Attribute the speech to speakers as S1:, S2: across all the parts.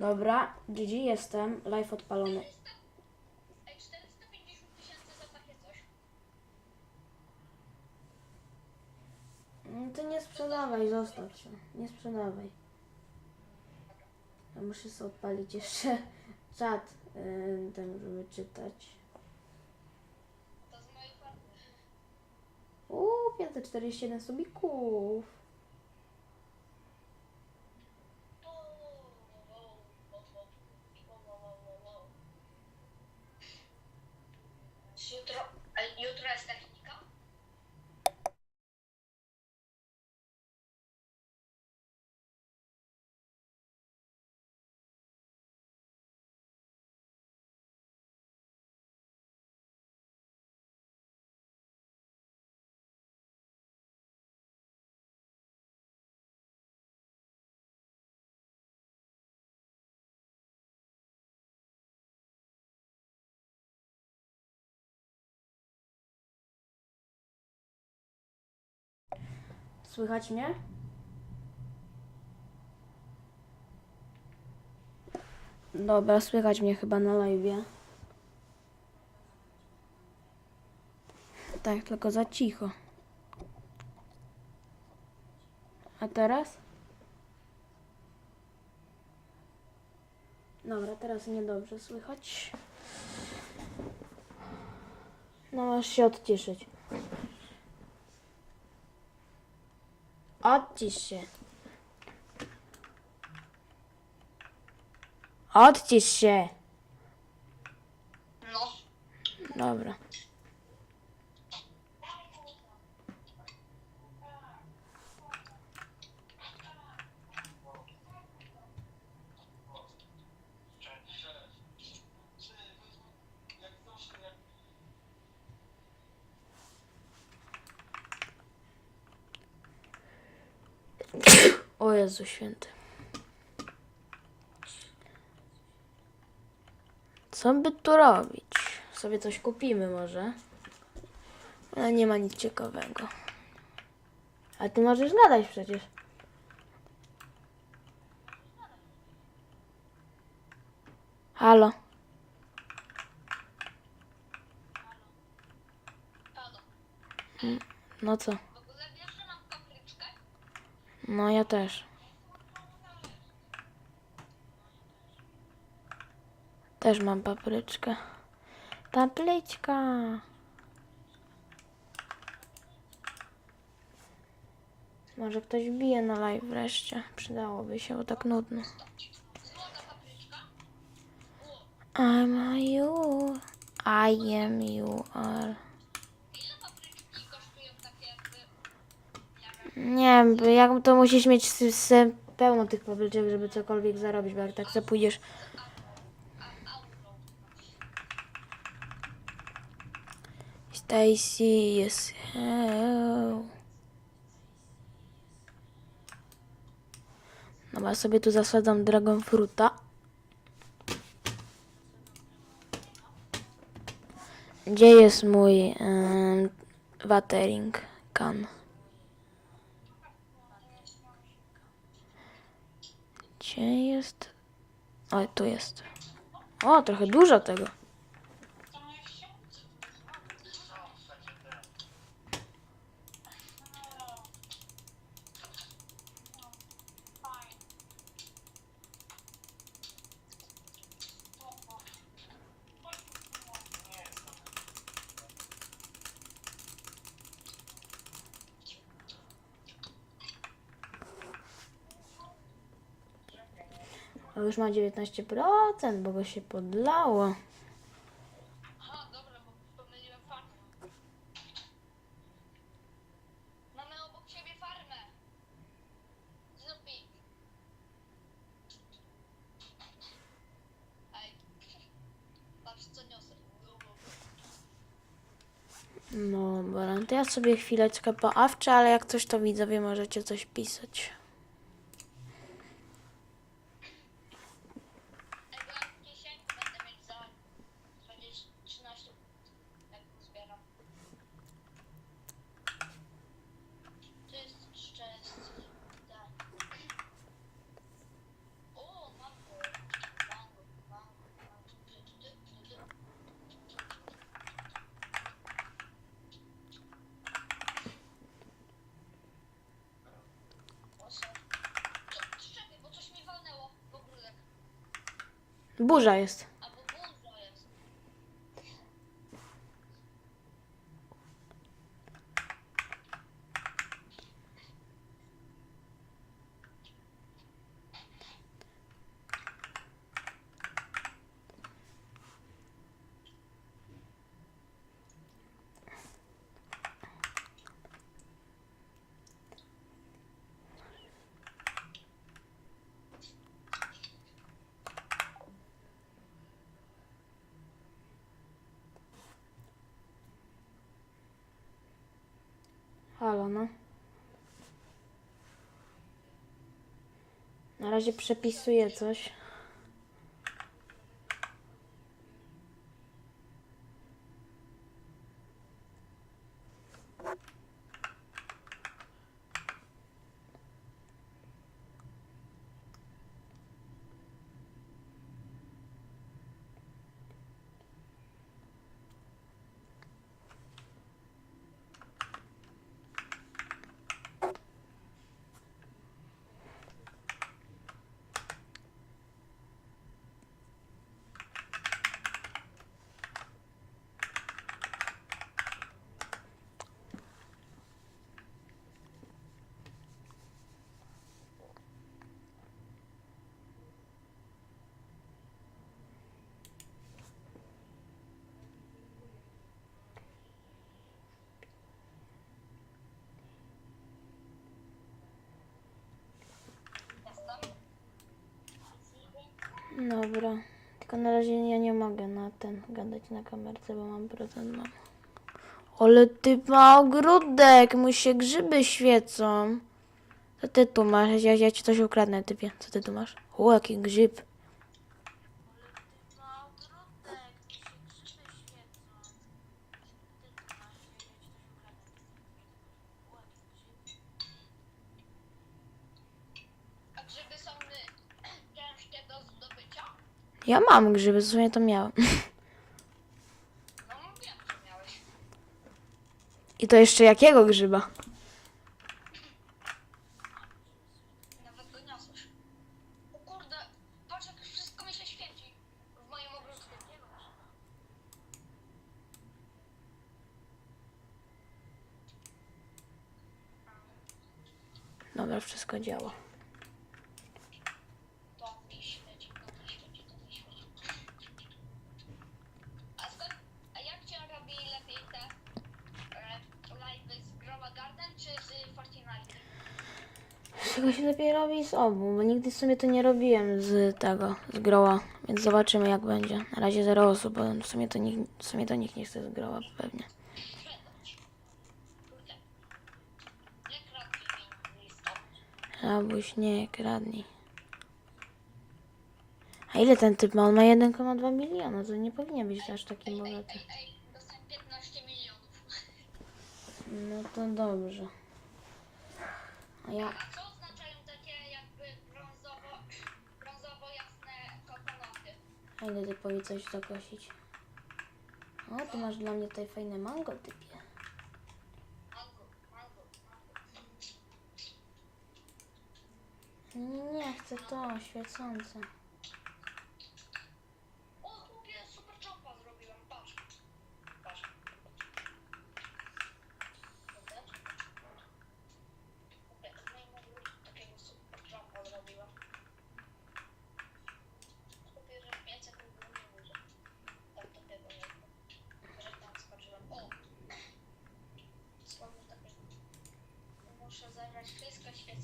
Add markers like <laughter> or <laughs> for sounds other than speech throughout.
S1: Dobra, GG jestem, live odpalony.
S2: 400, ej, 450 tysięcy za takie coś.
S1: Mm, Ty nie sprzedawaj, zostaw się. Nie sprzedawaj. Ja muszę sobie odpalić jeszcze <laughs> czat, yy, ten, żeby czytać.
S2: To z mojej farmy.
S1: Uuu, 541 subików. Słychać mnie? Dobra, słychać mnie chyba na live. Tak, tylko za cicho. A teraz? Dobra, teraz niedobrze słychać. No, masz się odciszyć. Odcisz się. Odcisz się.
S2: No.
S1: Dobra. O Jezu święty. Co by tu robić? Sobie coś kupimy może. Ale nie ma nic ciekawego. A ty możesz gadać przecież. Halo.
S2: Halo.
S1: No co?
S2: W ogóle wiesz, że mam papryczkę?
S1: No ja też. Też mam papryczkę. Papryczka. Może ktoś bije na live wreszcie. Przydałoby się, bo tak nudno. I'm you. I am you are. Nie wiem, jak to musisz mieć s- pełno tych papryczek, żeby cokolwiek zarobić, bo jak tak sobie Stacy jest hell. No sobie tu zasadzam dragon fruta. Gdzie jest mój em, watering can? Gdzie jest? O, tu jest. O, trochę dużo tego. O, już ma 19%, bo go się podlało.
S2: Aha, dobra, bo pomyliłem farmę. Mamy obok siebie farmę. Zupi. Ej. Patrz co niosę.
S1: No, to ja sobie chwileczkę poawczę, ale jak coś to widzowie możecie coś pisać.
S2: Ej, bo ja w kieszeni będę mieć za 20, 13, jak zbieram. To jest szczęście. Tak. O, mam to.
S1: Burza jest. Halo, no. Na razie przepisuję coś. Dobra. Tylko na razie ja nie mogę na ten gadać na kamerce, bo mam procent mam. Ale ty ma ogródek, mu się grzyby świecą. Co ty tu masz? Ja, ja ci coś ukradnę, typie. Co ty tu masz? O, jaki grzyb. Ja mam grzyby, w sumie to miałem.
S2: No <laughs> wiem, że miałeś.
S1: I to jeszcze jakiego grzyba?
S2: Nawet go niosłeś. O kurde, patrz jak wszystko mi się świeci w moim ogródku.
S1: Dobra, wszystko działa.
S2: To mi świeci, to mi świeci, to mi świeci. A skąd, a jak cię robi lepiej te e, live'y z Growa Garden czy z Fortnite?
S1: Z czego się lepiej robi? Z obu, bo nigdy w sumie to nie robiłem z tego, z groła, więc zobaczymy jak będzie. Na razie zero osób, bo w sumie to nikt, w sumie to nikt nie chce z groła pewnie.
S2: Kurde. Nie kradnij.
S1: A ile ten typ ma? On ma 1,2 miliona, to nie powinien być aż taki
S2: Ej, ej,
S1: bogaty.
S2: ej, ej, dostałem 15 milionów.
S1: No to dobrze. A ja...
S2: A
S1: ile typowi coś zakosić? O, ty masz dla mnie tutaj fajne mango, typie. Nie, nie chcę to, świecące.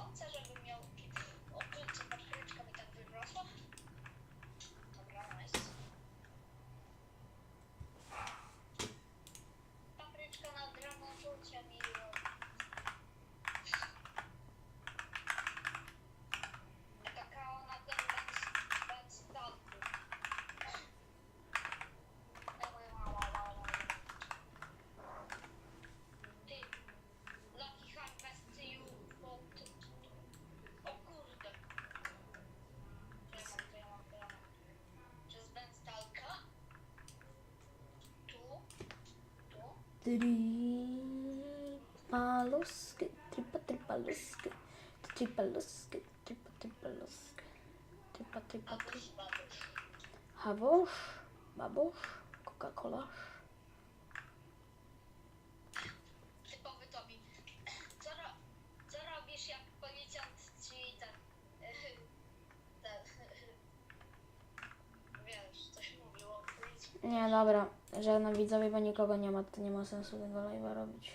S2: 정정. Tu.
S1: Tripaluski, tripa tripaluski, tripaluski, tripa tripaluski, tripa tripa
S2: Albo
S1: tripa.
S2: Babusz.
S1: Hawosz, babosz, Coca-Cola.
S2: Typowy Tobi. Co, ro, co robisz jak policjant ci ten... ten... <laughs> Wiesz, coś mówił o policji.
S1: Nie, dobra, żegnam widzowie, bo nikogo nie ma, to nie ma sensu tego live'a robić.